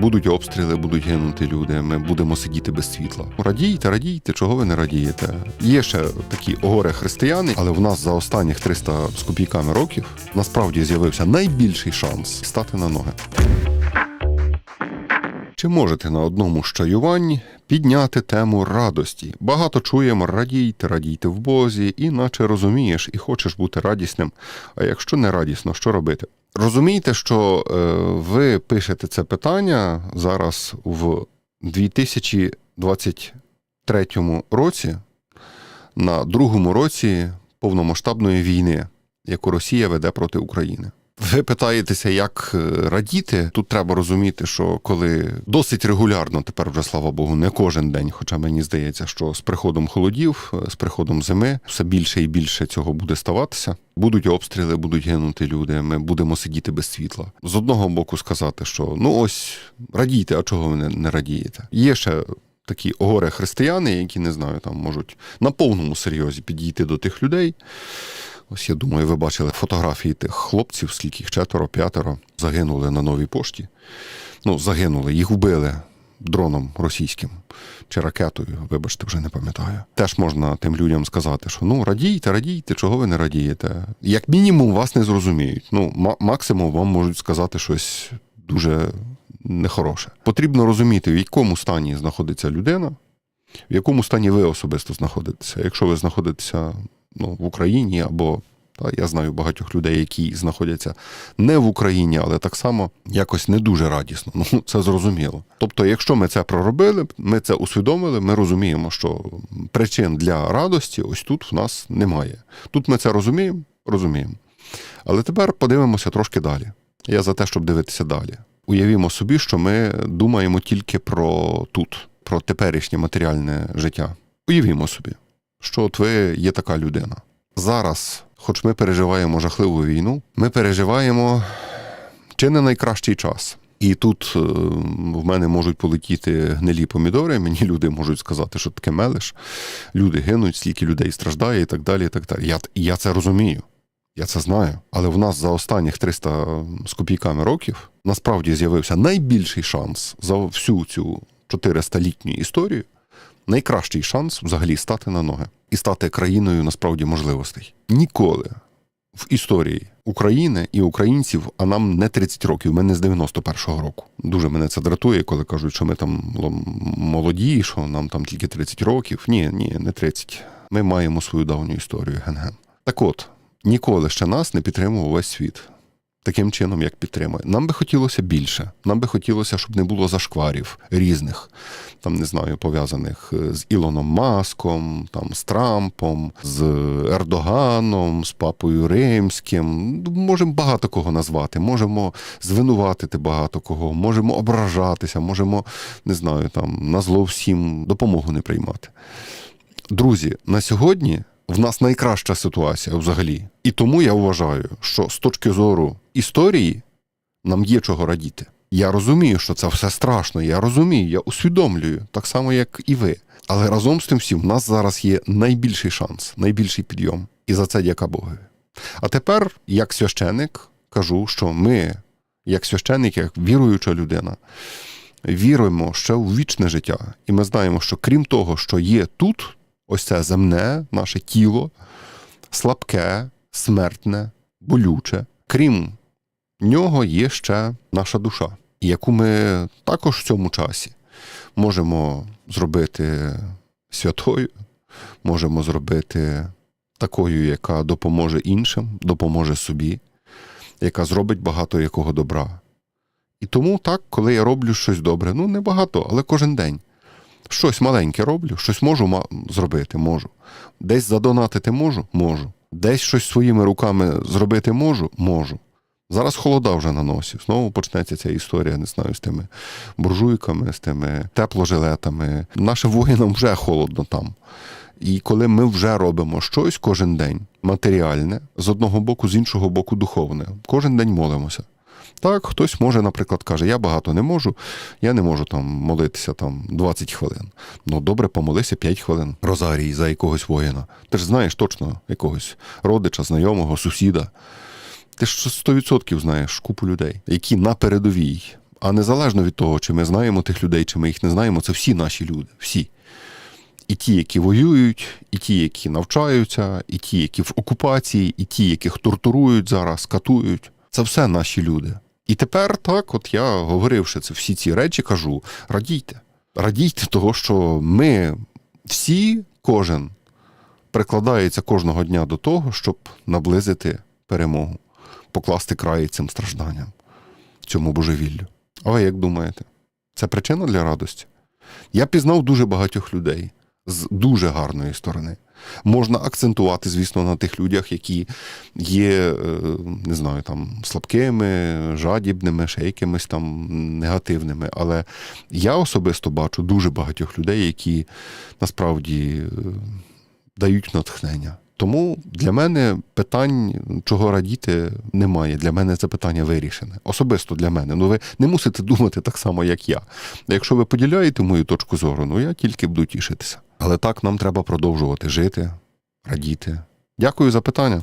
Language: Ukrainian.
Будуть обстріли, будуть гинути люди. Ми будемо сидіти без світла. Радійте, радійте, чого ви не радієте? Є ще такі горе християни, але в нас за останніх 300 з копійками років насправді з'явився найбільший шанс стати на ноги. Чи можете на одному з чаювань підняти тему радості? Багато чуємо радійте, радійте в Бозі, і наче розумієш і хочеш бути радісним. А якщо не радісно, що робити? Розумієте, що е, ви пишете це питання зараз в 2023 році, на другому році повномасштабної війни, яку Росія веде проти України. Ви питаєтеся, як е, радіти? Тут треба розуміти, що коли досить регулярно, тепер вже слава Богу, не кожен день, хоча мені здається, що з приходом холодів, е, з приходом зими, все більше і більше цього буде ставатися. Будуть обстріли, будуть гинути люди. Ми будемо сидіти без світла. З одного боку, сказати, що ну ось радійте, а чого ви не, радієте? Є ще такі горе християни, які не знаю, там можуть на повному серйозі підійти до тих людей. Ось я думаю, ви бачили фотографії тих хлопців, скільки їх четверо, п'ятеро загинули на новій пошті. Ну, загинули, їх вбили дроном російським чи ракетою, вибачте, вже не пам'ятаю. Теж можна тим людям сказати, що ну радійте, радійте, чого ви не радієте. Як мінімум, вас не зрозуміють. Ну, ма- максимум вам можуть сказати щось дуже нехороше. Потрібно розуміти, в якому стані знаходиться людина, в якому стані ви особисто знаходитеся. Якщо ви знаходитеся ну, в Україні або я знаю багатьох людей, які знаходяться не в Україні, але так само якось не дуже радісно. Ну це зрозуміло. Тобто, якщо ми це проробили, ми це усвідомили, ми розуміємо, що причин для радості ось тут в нас немає. Тут ми це розуміємо, розуміємо. Але тепер подивимося трошки далі. Я за те, щоб дивитися далі. Уявімо собі, що ми думаємо тільки про тут, про теперішнє матеріальне життя. Уявімо собі, що от ви є така людина. Зараз, хоч ми переживаємо жахливу війну, ми переживаємо чи не найкращий час. І тут е, в мене можуть полетіти гнилі помідори, мені люди можуть сказати, що таке мелиш, люди гинуть, стільки людей страждає і так далі. І так далі. Я, я це розумію. Я це знаю. Але в нас за останніх 300 з копійками років насправді з'явився найбільший шанс за всю цю 400-літню історію, найкращий шанс взагалі стати на ноги і стати країною насправді можливостей. Ніколи в історії України і українців, а нам не 30 років, ми не з 91-го року. Дуже мене це дратує, коли кажуть, що ми там молоді, що нам там тільки 30 років. Ні, ні, не 30. Ми маємо свою давню історію ген-ген. Так от, ніколи ще нас не підтримував весь світ. Таким чином, як підтримує. Нам би хотілося більше. Нам би хотілося, щоб не було зашкварів різних, там не знаю, пов'язаних е, з Ілоном Маском, там з Трампом, з Ердоганом, з Папою Римським. Можемо багато кого назвати, можемо звинуватити багато кого, можемо ображатися, можемо, не знаю, там на зло всім допомогу не приймати. Друзі, на сьогодні в нас найкраща ситуація взагалі. І тому я вважаю, що з точки зору історії нам є чого радіти. Я розумію, що це все страшно. Я розумію, я усвідомлюю, так само, як і ви. Але разом з тим всім в нас зараз є найбільший шанс, найбільший підйом. І за це дяка Богові. А тепер, як священик, кажу, що ми, як священик, як віруюча людина, віруємо ще у вічне життя. І ми знаємо, що крім того, що є тут, ось це земне, наше тіло, слабке, смертне, болюче. Крім нього є ще наша душа, яку ми також в цьому часі можемо зробити святою, можемо зробити такою, яка допоможе іншим, допоможе собі, яка зробить багато якого добра. І тому так, коли я роблю щось добре, ну не багато, але кожен день. Щось маленьке роблю, щось можу зробити, можу. Десь задонатити можу, можу. Десь щось своїми руками зробити можу, можу. Зараз холода вже на носі. Знову почнеться ця історія, не знаю, з тими буржуйками, з тими тепложилетами. Нашим воїнам вже холодно там. І коли ми вже робимо щось кожен день матеріальне, з одного боку, з іншого боку, духовне, кожен день молимося. Так, хтось може, наприклад, каже, я багато не можу, я не можу там молитися там 20 хвилин. Ну добре, помолися 5 хвилин розарій за якогось воїна. Ти ж знаєш точно якогось родича, знайомого, сусіда. Ти ж 100% знаєш купу людей, які на передовій А незалежно від того, чи ми знаємо тих людей, чи ми їх не знаємо, це всі наші люди. Всі. І ті, які воюють, і ті, які навчаються, і ті, які в окупації, і ті, яких тортурують зараз, катують. Це все наші люди. І тепер так, от я говоривши це всі ці речі, кажу: радійте. Радійте того, що ми всі, кожен прикладається кожного дня до того, щоб наблизити перемогу, покласти край цим стражданням, цьому божевіллю. А ви як думаєте? Це причина для радості? Я пізнав дуже багатьох людей з дуже гарної сторони. Можна акцентувати, звісно, на тих людях, які є, е, не знаю, там слабкими, жадібними, ще якимись там негативними. Але я особисто бачу дуже багатьох людей, які насправді е, дають натхнення. Тому для мене питань, чого радіти, немає. Для мене це питання вирішене. Особисто для мене. Ну ви не мусите думати так само, як я. Якщо ви поділяєте мою точку зору, ну я тільки буду тішитися. Але так нам треба продовжувати жити, радіти. Дякую за питання.